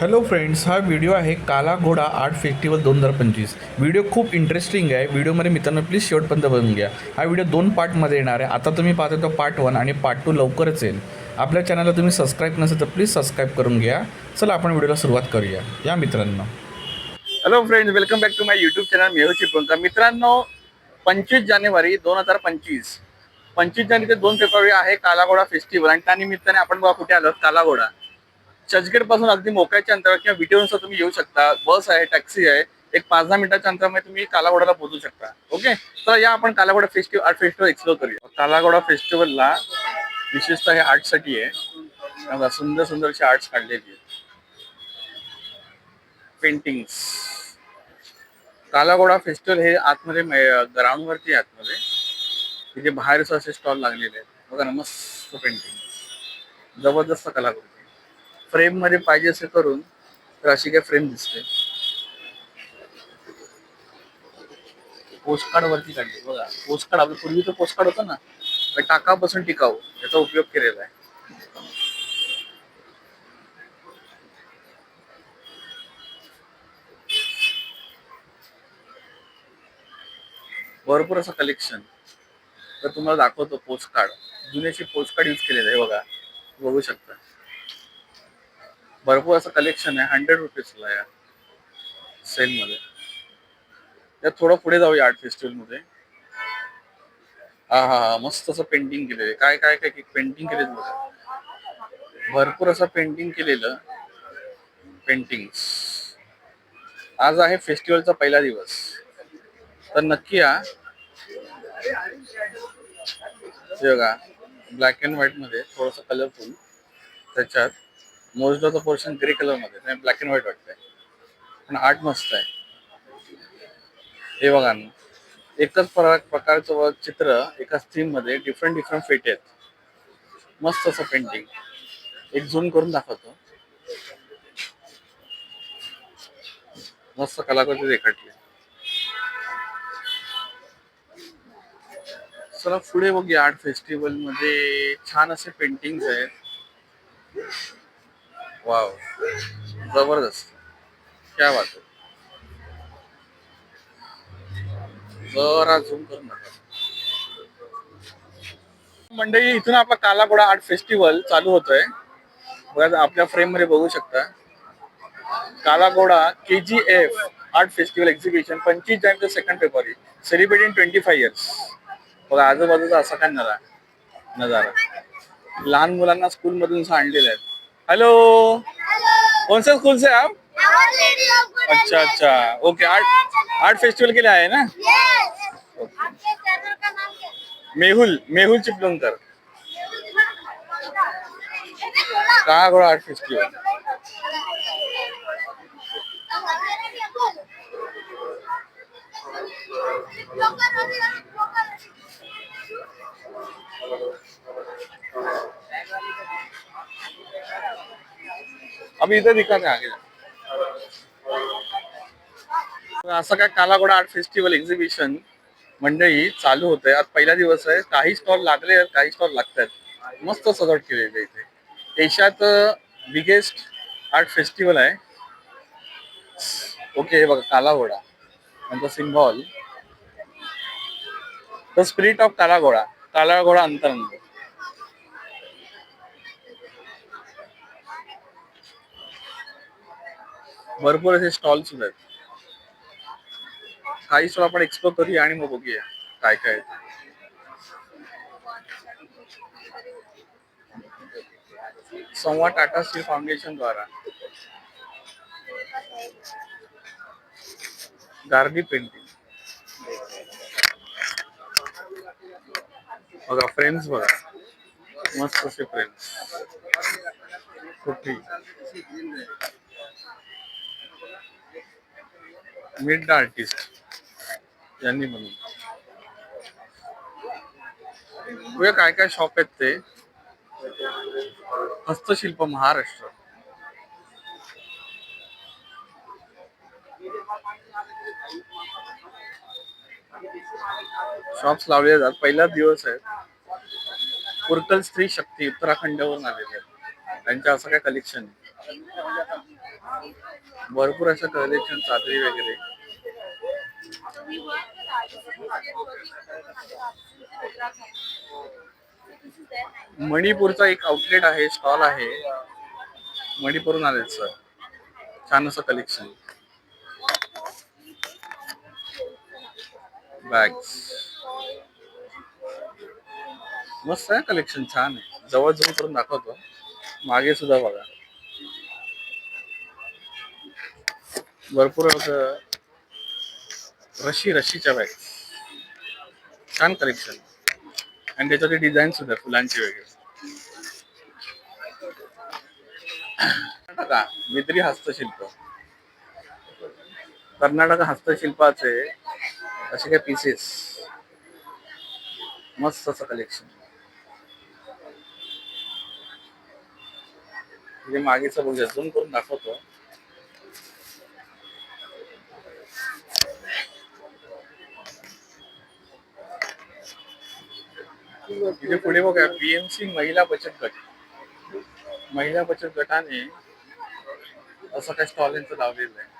Hello friends हा video आहे काला घोडा आर्ट फेस्टिवल दोन हजार पंचवीस. व्हिडिओ खूप इंटरेस्टिंग आहे. व्हिडिओमध्ये मित्रांनो प्लीज शेवटपर्यंत बघून घ्या. हा व्हिडिओ दोन पार्टमध्ये येणार आहे. आता तुम्ही पाहता तो पार्ट वन आणि पार्ट टू लवकरच येईल. आपल्या चॅनलला तुम्ही सबस्क्राईब नसेल तर प्लीज सबस्क्राईब करून घ्या. चला आपण व्हिडिओला सुरुवात करूया. या मित्रांनो. Hello friends welcome back to my YouTube channel Mehu Chiplunkar मित्रांनो पंचवीस जानेवारी दोन हजार पंचवीस. पंचवीस जानेवारी ते दोन फेब्रुवारी आहे कालाघोडा फेस्टिवल आणि त्यानिमित्ताने आपण बघा कुठे आलो कालाघोडा. चर्चगेटपासून अगदी मोक्याच्या अंतरावर किंवा विटेवरून तुम्ही येऊ शकता. बस आहे टॅक्सी आहे. एक पाच दहा मिनिटाच्या अंतरामध्ये तुम्ही कालाघोडाला पोहोचू शकता. ओके तर या आपण Kala Ghoda festival art festival explore करूया. कालाघोडा फेस्टिवलला विशेषतः हे आर्टसाठी आहे. सुंदर सुंदर अशी आर्ट्स काढलेली आहेत. पेंटिंग्स कालाघोडा फेस्टिवल हे आतमध्ये ग्राउंड वरती आहे आतमध्ये. तिथे बाहेर असे स्टॉल लागलेले आहेत. बघा ना मस्त पेंटिंग जबरदस्त कलाकृती. फ्रेममध्ये पाहिजे असे करून तर अशी काय फ्रेम दिसते. पोस्टकार्ड वरती काढले. बघा पोस्टकार्ड आपलं पूर्वीचं पोस्टकार्ड होतं ना. टाकापासून टिकाऊ याचा उपयोग केलेला आहे. भरपूर असं कलेक्शन तर तुम्हाला दाखवतो पोस्ट कार्ड जुन्याशी पोस्ट कार्ड यूज केलेलं आहे बघा. बघू शकता. भरपूर असं कलेक्शन आहे. हंड्रेड रुपीजला या सेलमध्ये त्यात थोडं पुढे जाऊया आर्ट फेस्टिवलमध्ये. हा हा हा मस्त असं पेंटिंग केलेलं काय काय काय पेंटिंग केलेलं बघा. भरपूर असं पेंटिंग केलेलं पेंटिंग्स आज आहे फेस्टिवलचा पहिला दिवस. तर नक्की या. बघा ब्लॅक अँड व्हाईटमध्ये थोडस कलरफुल त्याच्यात. मोजला पोर्शन ग्रे कलरमध्ये ब्लॅक अँड व्हाईट वाटतंय. पण आर्ट मस्त आहे. हे बघा ना एकच प्रकार प्रकारचं चित्र एकाच थीममध्ये डिफरंट डिफरंट फेटे आहेत. मस्त असं पेंटिंग एक झूम करून दाखवतो. मस्त कलाकृती रेखाटली चला पुढे बघूया आर्ट फेस्टिवलमध्ये छान असे पेंटिंग आहेत. वाव. जबरदस्त. क्या बात आहे जरा झूम करून दाखवा. मंडळी इथून आपला कालाघोडा आर्ट फेस्टिवल चालू होतोय. बघा आपल्या फ्रेममध्ये बघू शकता. Kala Ghoda K G F art festival exhibition पंचवीस जानेवारी सेकंड फेब्रुवारी सेलिब्रेटिंग ट्वेंटी फाय इयर्स बघा आजूबाजूचा असा काय नजारा नजारा. लहान मुलांना स्कूल मधून असं आणलेलं आहे. हॅलो कौन से स्कूल से आप? अच्छा अच्छा. ओके आर्ट आर्ट फेस्टिवल के लिए आए ना? मेहुल मेहुल चिपलूणकर काळागोळा आर्ट फेस्टिवल अभी इधर दिखाने था आगे असं काय कालाघोडा आर्ट फेस्टिवल एक्झिबिशन मंडळी चालू होत आहे आज पहिला दिवस आहे. काही स्टॉल लागले आहेत काही स्टॉल लागत आहेत मस्त सजावट केलेली आहे इथे. एशियात बिगेस्ट आर्ट फेस्टिवल आहे. ओके हे बघा कालाघोडा. त्यांचा symbol the spirit of Kala Ghoda. Kala Ghoda अंतरंग. भरपूर असे स्टॉल सुद्धा आहेत. काही स्टॉल आपण एक्सप्लोर करूया आणि मग बघूया काय काय संवाद टाटा स्टील फाउंडेशन द्वारा. गार्गी पेंटिंग. बघा फ्रेम्स बघा. मस्त असे फ्रेम्स कुठली मिड आर्टिस्ट यांनी म्हणून. पुढे काय काय शॉप आहेत ते. हस्तशिल्प महाराष्ट्र. शॉप्स लावले जातात पहिला दिवस आहे. पुरकल स्त्री शक्ती उत्तराखंडवरून आलेले आहेत त्यांच्या असं काय कलेक्शन भरपूर असं कलेक्शन चादरी वगैरे. मणिपूरचा एक आउटलेट आहे स्टॉल आहे. मणिपूरून आले सर छान असं कलेक्शन बॅग्स मस्त आहे कलेक्शन छान आहे. जवळ जवळ करून दाखवतो. मागे सुद्धा बघा. भरपूर असं. रशी रशीच्या बॅग्स छान कलेक्शन आणि त्याच्यावरती डिझाईन सुद्धा फुलांची वगैरे. कर्नाटका मित्री हस्तशिल्प. कर्नाटक हस्तशिल्पाचे असे काही पीसेस मस्त असं कलेक्शन म्हणजे मागेचं बघूया झूम करून दाखवतो. इथे पुढे बघा बीएमसी महिला बचत गट. महिला बचत गटाने असं काही स्टॉल यांचं लावलेलं आहे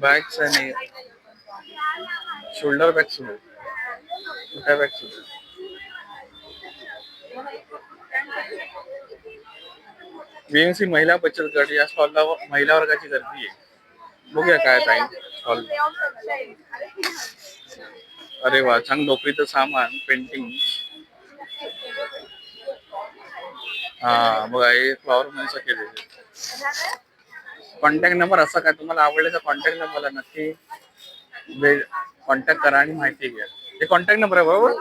बॅग्स आणि शोल्डर बॅग सुद्धा. मोठ्या बॅग सुद्धा? बीएमसी महिला बचत गट या स्टॉलला महिला वर्गाची गर्दी आहे. बघूया काय टाइम अरे वा छान नोकरीचं सामान पेंटिंग हा बघा हे फ्लॉवर म्हणून केलेले कॉन्टॅक्ट नंबर असा काय तुम्हाला आवडल्याचा कॉन्टॅक्ट नंबरला नक्की कॉन्टॅक्ट करा आणि माहिती घ्या. हे कॉन्टॅक्ट नंबर आहे बरोबर?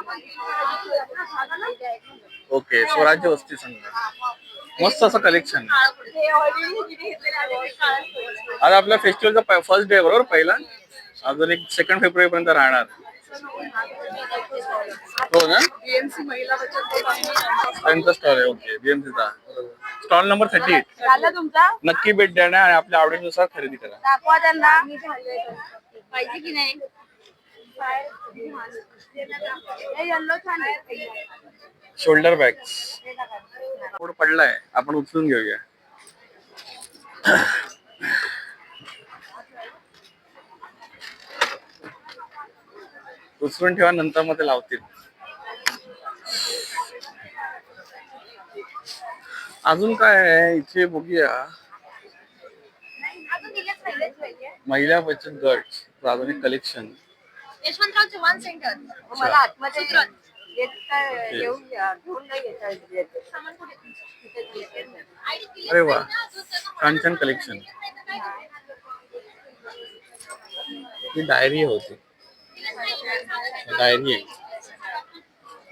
ओके स्वराज्य वस्ती संघ. मस्त असं कलेक्शन आज आपल्या फेस्टिवलचा फर्स्ट डे बरोबर? पहिला. अजून एक सेकंड फेब्रुवारी पर्यंत राहणार. हो ना? बीएमसी महिला बचत गट आहे. त्यांचा स्टॉल आहे ओके बीएमसीचा स्टॉल नंबर थर्टी एट नक्की भेट द्या आणि आपल्या आवडीनुसार खरेदी करा. दाखवा त्यांना. पाहिजे की नाही? शोल्डर बॅग्स कोड पडलाय. आपण उचलून घेऊया. उचलून ठेवा नंतर मध्ये लावतील. अजून काय आहे? इथे बघूया. महिला बचत गट आधुनिक कलेक्शन यशवंतराव चव्हाण सेंटर अरे वा. छान छान कलेक्शन ही डायरी होती. डायरी आहे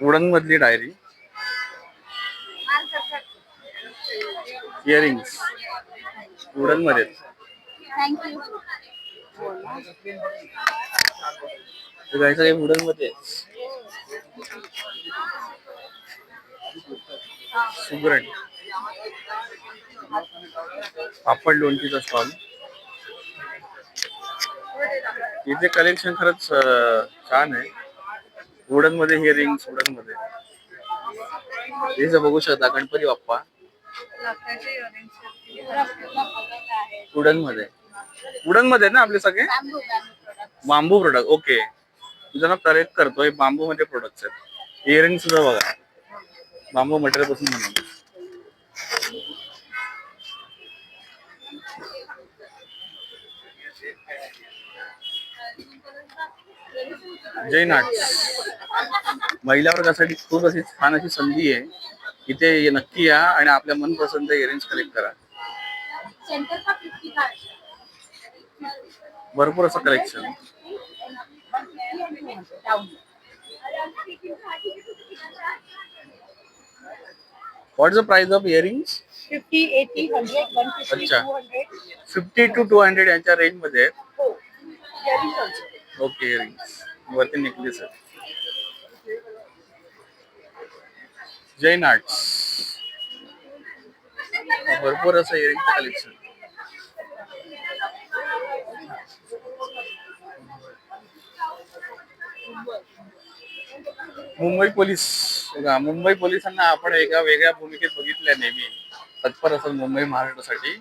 वुडन मधली डायरी इयरिंग्स वुडनमध्ये थँक्यू हे वुडनमध्ये. सुगरण. पापड लोणचीचा स्टॉल इथे कलेक्शन खरंच छान आहे. वुडनमध्ये हिअरिंग्स वुडनमध्ये. हे बघू शकता गणपती बाप्पा. वुडनमध्ये. वुडनमध्ये ना आपले सगळे? बांबू प्रोडक्ट ओके तुझं करेक्ट करतोय बांबू मध्ये प्रोडक्ट आहेत. इयरिंग सुद्धा बघा. बांबू मटेरियलपासून बनवलं जैन आर्ट्स महिला वर्गासाठी खूप अशी छान अशी संधी आहे. इथे ये- नक्की या आणि आपल्या मनपसंत इयरिंग्स कलेक्ट करा. भरपूर असं collection the price of earrings fifty eighty hundred one fifty अच्छा. Two hundred fifty two two hundred यांच्या रेंजमध्ये. हो. इयरिंग्स ऑल्सो ओके इयरिंग्स वरती नेकलेस आहे जैन आर्ट्स भरपूर असं इयरिंगचं कलेक्शन मुंबई पोलीस मुंबई पोलिसांना आपण एका वेगळ्या भूमिकेत बघितल्या नेहमी. तत्पर असतात मुंबई महाराष्ट्रासाठी.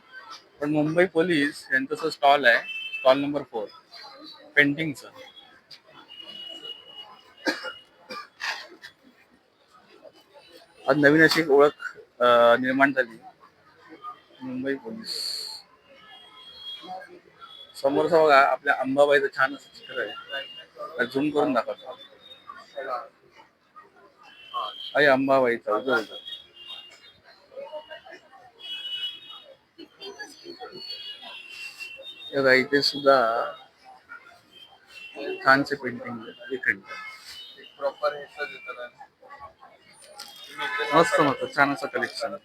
पण मुंबई पोलीस यांचं स्टॉल आहे स्टॉल नंबर फोर पेंटिंगचं आज नवीन अशी ओळख निर्माण झाली. मुंबई पोलीस. समोरचा बघा आपल्या अंबाबाईचं छान असं चित्र आहे. झूम करून दाखवतो आई अंबाबाईचा उजळ उजळ. हे बघा इथे सुद्धा छानसे पेंटिंग एक प्रॉपर मस्त मस्त छान असं collection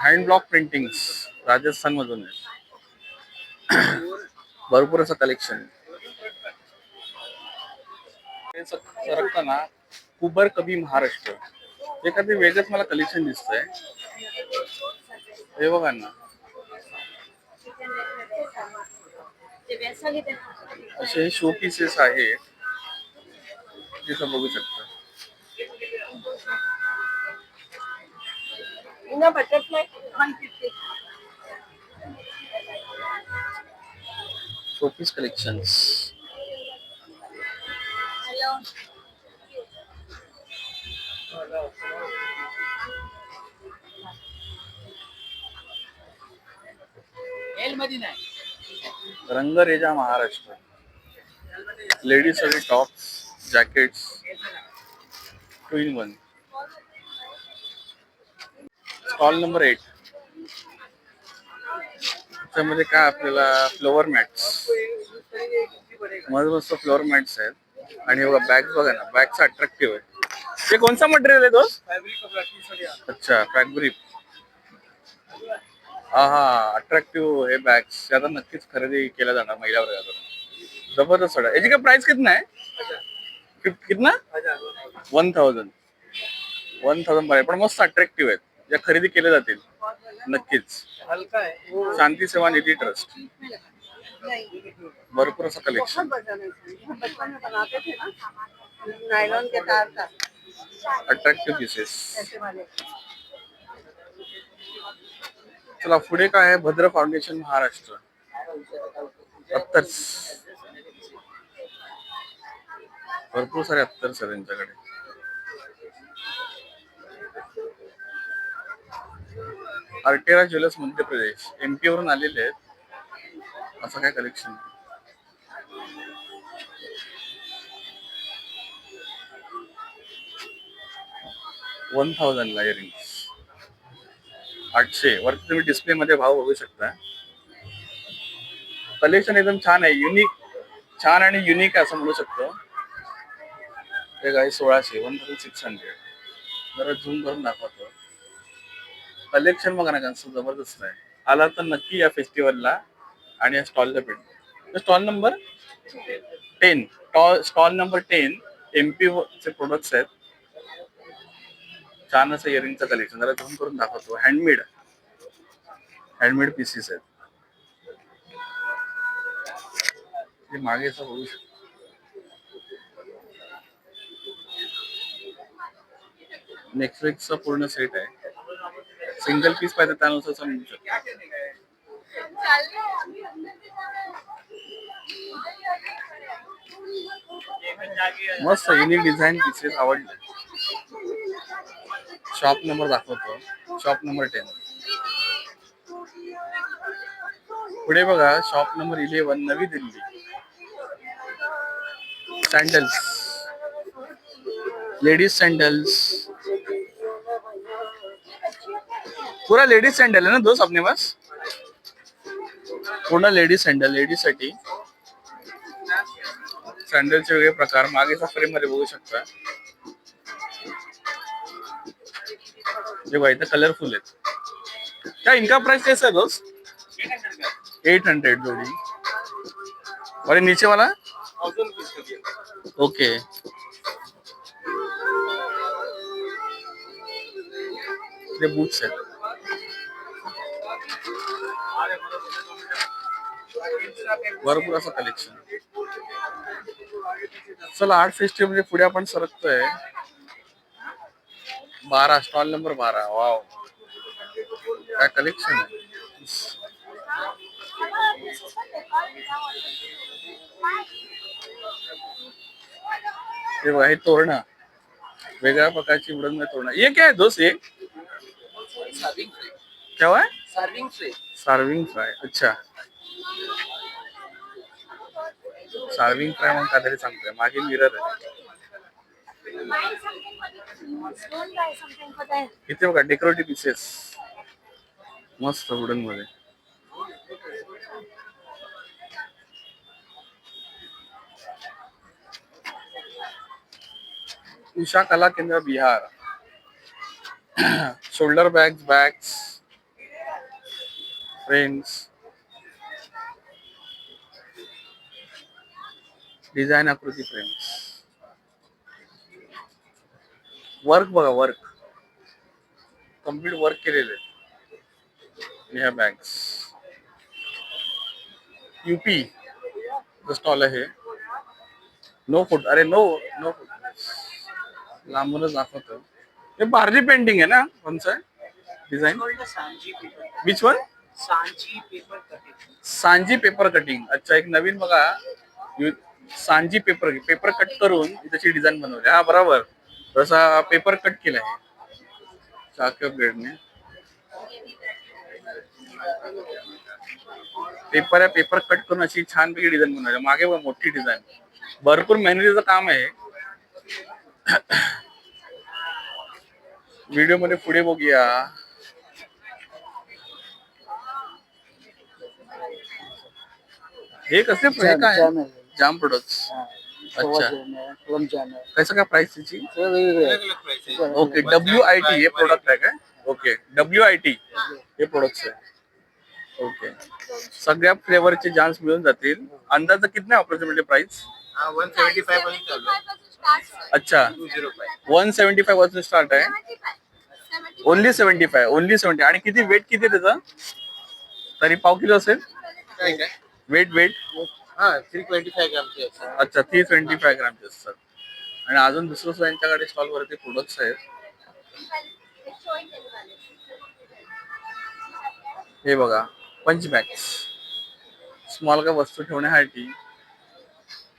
hand block printing Rajasthan मधून आहे भरपूर असं कलेक्शन सरकताना कुबर कभी महाराष्ट्र। एखादी वेगळंच मला कलेक्शन दिसतंय हे बघा ना असे शो पीसेस आहेत तिथं बघू शकता इना butterfly one fifty showpiece collections hello Rangreza Maharashtra. लेडीजसाठी tops jackets two in one stall number eight त्यामध्ये काय आपल्याला फ्लोअर मॅट्स मस्त मस्त फ्लोअर मॅट्स आहेत. आणि बघा बॅग बघा ना बॅगचा अट्रॅक्टिव्ह आहे ते कोणता मटेरियल आहे दोस्त अच्छा फॅब्रिक हा हा अट्रॅक्टिव्ह हे बॅग्स आता नक्कीच खरेदी केल्या जाणार महिला वर्गाकडून. जबरदस्त याची काय प्राइस कितना आहे कित- कितना? वन थाउजंड वन थाउजंड पाहिजे पण मस्त अट्रॅक्टिव्ह आहेत. ज्या खरेदी केल्या जातील. नक्कीच. शांती सेवा निधी ट्रस्ट भरपूर असं कलेक्शन बहुत वजन चला पुढे काय आहे? भद्र फाउंडेशन महाराष्ट्र. अत्तर्स. भरपूर सारे अत्तर्स आहेत त्यांच्याकडे आर्टेरा ज्वेलर्स मध्य प्रदेश. एमपी वरून आलेले आहेत. असं काय कलेक्शन वन थाउजंड ला इयरिंग्स आठशे. वरती तुम्ही डिस्प्ले मध्ये भाव बघू शकता. कलेक्शन एकदम छान आहे. युनिक छान आणि युनिक आहे असं म्हणू शकतो. सोळाशे वन थाउजंड सिक्स हंड्रेड. जरा झूम करून दाखवतो. कलेक्शन बघा ना कसं जबरदस्त आहे. आला तर नक्की या फेस्टिवलला आणि या स्टॉलला भेट. Stall number? Ten stall number ten MP चे प्रोडक्ट्स आहेत. छान असं इयरिंगचं कलेक्शन जरा झूम करून दाखवतो. हँडमेड हँडमेड पीसेस आहेत. ते मागे असं बघू शकतो. नेटफ्लिक्सचा पूर्ण सेट आहे. सिंगल पीस पाहिजे त्यानुसार समजू शकतो. मस्त युनिक डिझाईन पीसेस आवडले. शॉप नंबर दाखवतो. शॉप नंबर टेन पुढे बघा शॉप नंबर इलेवन नवी दिल्ली. सँडल्स लेडीज सँडल्स पूरा लेडीज सँडल है ना दोस्त अपने पास? पूर्ण लेडीज सँडल लेडीजसाठी सँडलचे वेगळे प्रकार. मागेचा फ्रेममध्ये बघू शकता. जे बघा कलरफुल आहेत. क्या इनका प्राइस कैसा है दोस्त? एट हंड्रेड जोड़ी. और ये नीचे वाला? ओके ये बूट्स है भरपूर असं कलेक्शन चला आर्ट फेस्टिवल पुढे आपण सरकतोय. बारा स्टॉल नंबर बारा. वाव काय कलेक्शन आहे? हे बघा हे तोरणं. वेगळ्या प्रकारची उडन तोरण. हे काय आहे दोस्त केव्हा सार्विंग फ्राय सार्विंग फ्राय अच्छा. सार्विंग फ्राय म्हणून काहीतरी सांगतोय. मागे मिरर आहे. इथे बघा डेकोरेटिव्ह पीसेस मस्त वुडनमध्ये. Usha Kala Kendra Bihar. Shoulder bags bags friends design आकृती फ्रेम्स वर्क बघा वर्क कंप्लीट वर्क केलेले ह्या बँक्स युपी स्टॉल आहे. नो फुट अरे नो नो फुट लांबूनच दाखवतो. हे बार्ली पेंटिंग आहे ना कोणचं design which one Sanjhi paper cutting Sanjhi paper cutting अच्छा एक नवीन बघा. सांजी पेपर पेपर कट करून त्याची डिझाईन बनवली. हा बरोबर. तसा पेपर कट केला आहे. चाक्य ब्लेडने पेपर आहे पेपर कट करून अशी छानपैकी डिझाईन बनवली मागे बघा मोठी डिझाईन भरपूर मेहनतीचं काम आहे. व्हिडिओमध्ये पुढे बघूया. हे कसले हे काय? जाम आहे. अच्छा. आहे. कसं काय प्राइस त्याची? सगळं वेगवेगळे ओके डब्ल्यू आय टी हे प्रोडक्ट आहे काय? ओके डब्ल्यू आय टी हे प्रोडक्ट्स आहे. ओके सगळ्या फ्लेवरचे जाम्स मिळून जातील. अंदाज किती approximately price one seventy five पर्यंत चालू आहे. अच्छा. झिरो फाय वन सेव्हन्टी फायपासून स्टार्ट आहे. Only seventy five only seventy आणि किती वेट किती आहे त्याचा? तरी पाव किलो असेल? काय काय? वेट वेट हा थ्री ट्वेंटी फाय ग्रामचे असतात अच्छा थ्री ट्वेंटी फाय ग्रामचे असतात आणि अजून दुसरं सुद्धा यांच्याकडे स्टॉल वरती प्रोडक्ट्स आहेत. हे बघा पंच बॅग्स स्मॉल का वस्तू ठेवण्यासाठी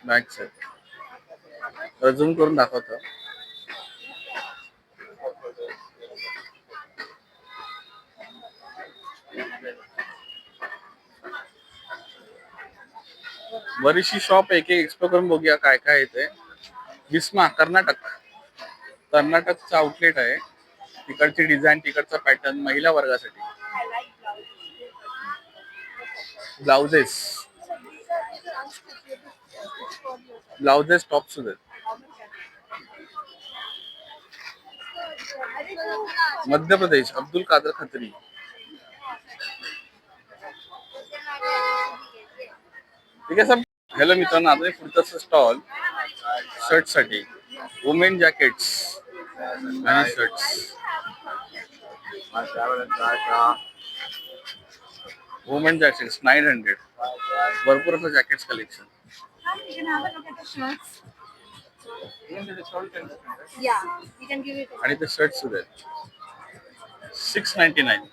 बॅग्स आहेत. झूम करून दाखवतो. बरीचशी शॉप एक एक एक्सप्लोर करून बघूया काय काय येते विस्मा कर्नाटक. कर्नाटकचं आउटलेट आहे. तिकडची डिझाईन तिकडचा पॅटर्न महिला वर्गासाठी. ब्लाउजेस ब्लाउजेस टॉप सुद्धा मध्य प्रदेश अब्दुल कादर खत्री. ठीक आहे सर? हॅलो मित्रांनो आता पुढचा स्टॉल शर्टसाठी वुमेन जॅकेट्स आणि shirts women jackets nine hundred भरपूर असं जॅकेट्स कलेक्शन आणि ते शर्ट सुद्धा आहेत. सिक्स नाईन्टी नाईन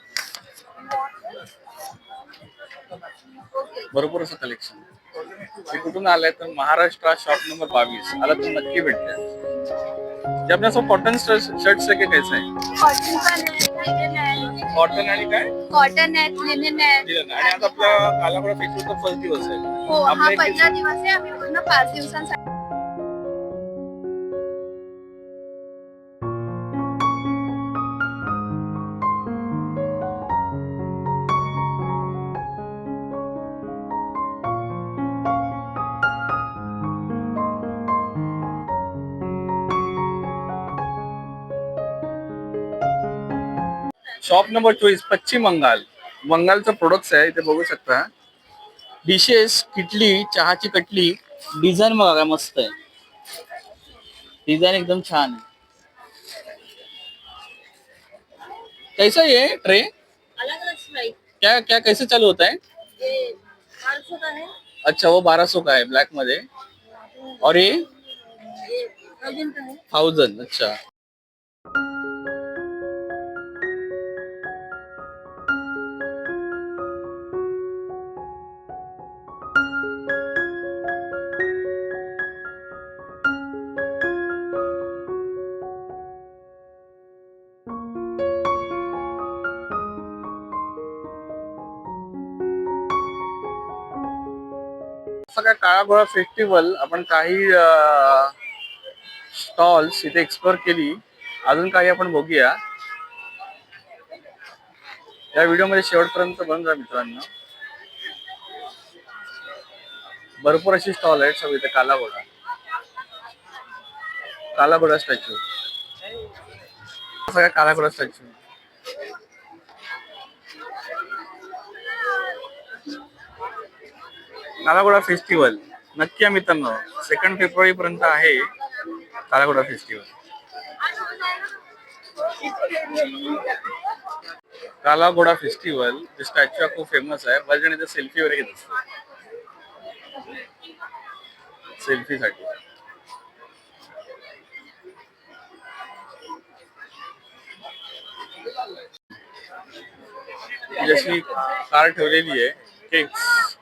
भरपूर असं कलेक्शन हे कुठून आलंय तर महाराष्ट्र शॉप नंबर बावीस. आला तर नक्की भेटते जे आपल्या कॉटन शर्ट के कैसे आहे कॉटन पण आहे कॉटन आणि काय? कॉटन आहेत लिनन आहे आणि आता आपला कालाकडा फेस्टिवलचा फर्स्ट दिवस आहे. हो आपल्या हा पहिला दिवस आहे. आम्ही पूर्ण पाच दिवसांसाठी शॉप नंबर चोवीस पश्चिम बंगाल बंगालचं प्रोडक्ट्स आहे इथे बघू शकता. डिशेस किटली चहाची कटली डिझाईन बघा काय मस्त आहे. डिझाईन एकदम छान आहे. कैसा ये ट्रे क्या क्या कैसे चालू होता है? ये बारह सौ का है। अच्छा वो बारह सौ का है ब्लैकमध्ये. और ये? थाउजंड अच्छा. सगळ्या गोळा फेस्टिवल आपण काही स्टॉल्स इथे एक्सप्लोर केली. अजून काही आपण बघूया. या व्हिडिओमध्ये शेवटपर्यंत बघून जा मित्रांनो. भरपूर अशी स्टॉल आहेत सगळी इथे. कालाघोडा कालाघोडा स्टॅच्यू सगळ्या कालाघोडा स्टॅच्यू कालाघोडा फेस्टिवल नक्की या मित्रांनो सेकंड फेब्रुवारी पर्यंत आहे कालाघोडा फेस्टिवल कालाघोडा फेस्टिवल जे स्टॅच्यू खूप फेमस आहे. बरेच जण इथे सेल्फी वगैरे घेत असतात सेल्फीसाठी जशी कार ठेवलेली आहे. केक्स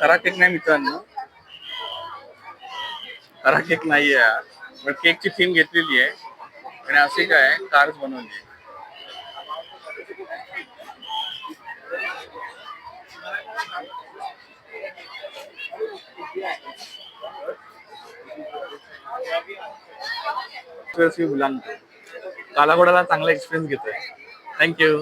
खरा केक नाही मित्रांनो. खरा केक नाहीये पण केकची थीम घेतलेली आहे. आणि असे काय कार्स बनवली एक्सपिरियन्स मी मुलांना. कालाघोडाला चांगला एक्सपिरियन्स घेतोय. थँक्यू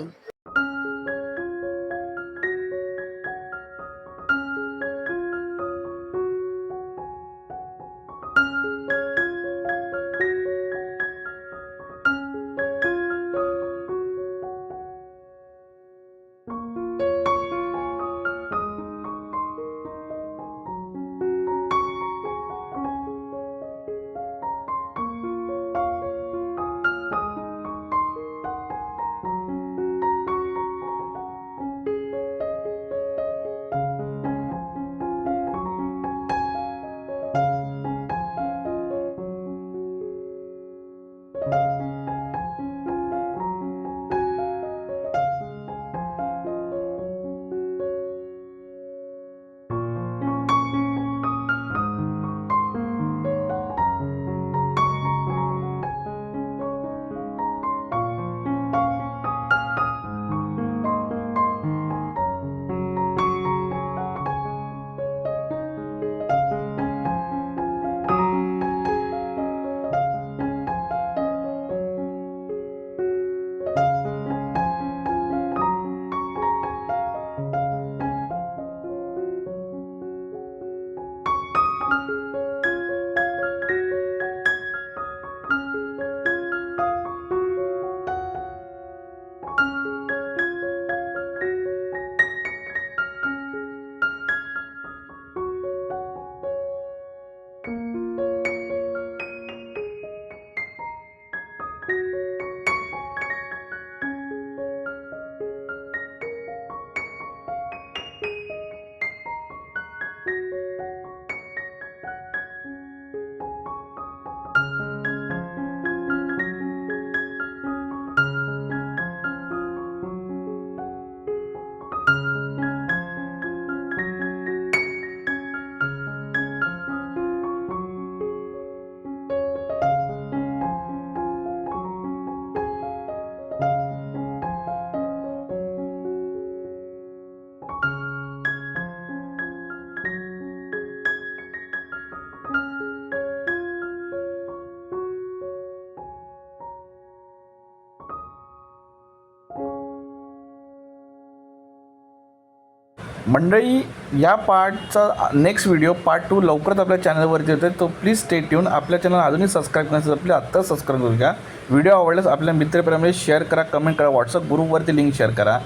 मंडळी या पार्टचा नेक्स्ट व्हिडिओ पार्ट टू लवकरच आपल्या चॅनलवरती येतो तो प्लीज स्टे ट्यून आपल्या चॅनल अजूनही सबस्क्राईब नसेल आपल्या आत्ताच सबस्क्राईब करू घ्या. व्हिडिओ आवडल्यास आपल्या मित्रप्रमाणे शेअर करा कमेंट करा व्हॉट्सअप ग्रुपवरती लिंक शेअर करा.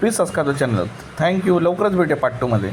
Please subscribe channel thank you लवकरच भेटूया पार्ट टूमध्ये